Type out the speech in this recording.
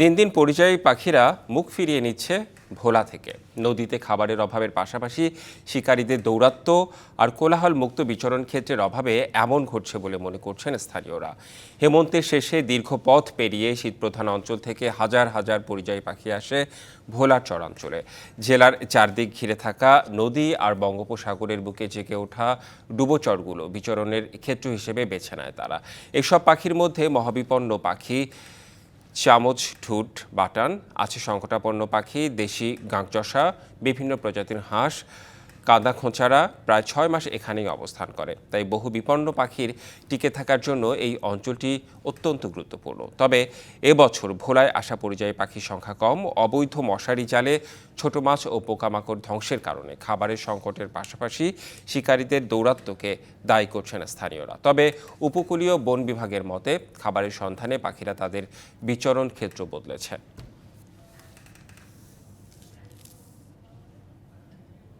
দিন দিন পরিযায়ী পাখিরা মুখ ফিরিয়ে নিচ্ছে ভোলা থেকে। নদীতে খাবারের অভাবের পাশাপাশি শিকারীদের দৌরাত্ম্য আর কোলাহল মুক্ত বিচরণ ক্ষেত্রের অভাবে এমন ঘটছে বলে মনে করছেন স্থানীয়রা। হেমন্তের শেষে দীর্ঘ পথ পেরিয়ে শীতপ্রধান অঞ্চল থেকে হাজার হাজার পরিযায়ী পাখি আসে ভোলার চরাঞ্চলে। জেলার চারদিক ঘিরে থাকা নদী আর বঙ্গোপসাগরের বুকে জেগে ওঠা ডুবোচরগুলো বিচরণের ক্ষেত্র হিসেবে বেছে নেয় তারা। এসব পাখির মধ্যে মহাবিপন্ন পাখি চামচ ঠুট বাটান আছে সংকটাপন্ন পাখি দেশি গাঁকচষা বিভিন্ন প্রজাতির হাঁস কাদা খোঁচারা প্রায় ছয় মাস এখানেই অবস্থান করে। তাই বহু বিপন্ন পাখির টিকে থাকার জন্য এই অঞ্চলটি অত্যন্ত গুরুত্বপূর্ণ। তবে এবছর ভোলায় আসা পরিযায়ী পাখির সংখ্যা কম। অবৈধ মশারি জালে ছোট মাছ ও পোকামাকড় ধ্বংসের কারণে খাবারের সংকটের পাশাপাশি শিকারীদের দৌরাত্মকে দায়ী করছেন স্থানীয়রা। তবে উপকূলীয় বন বিভাগের মতে খাবারের সন্ধানে পাখিরা তাদের বিচরণ ক্ষেত্র বদলেছে।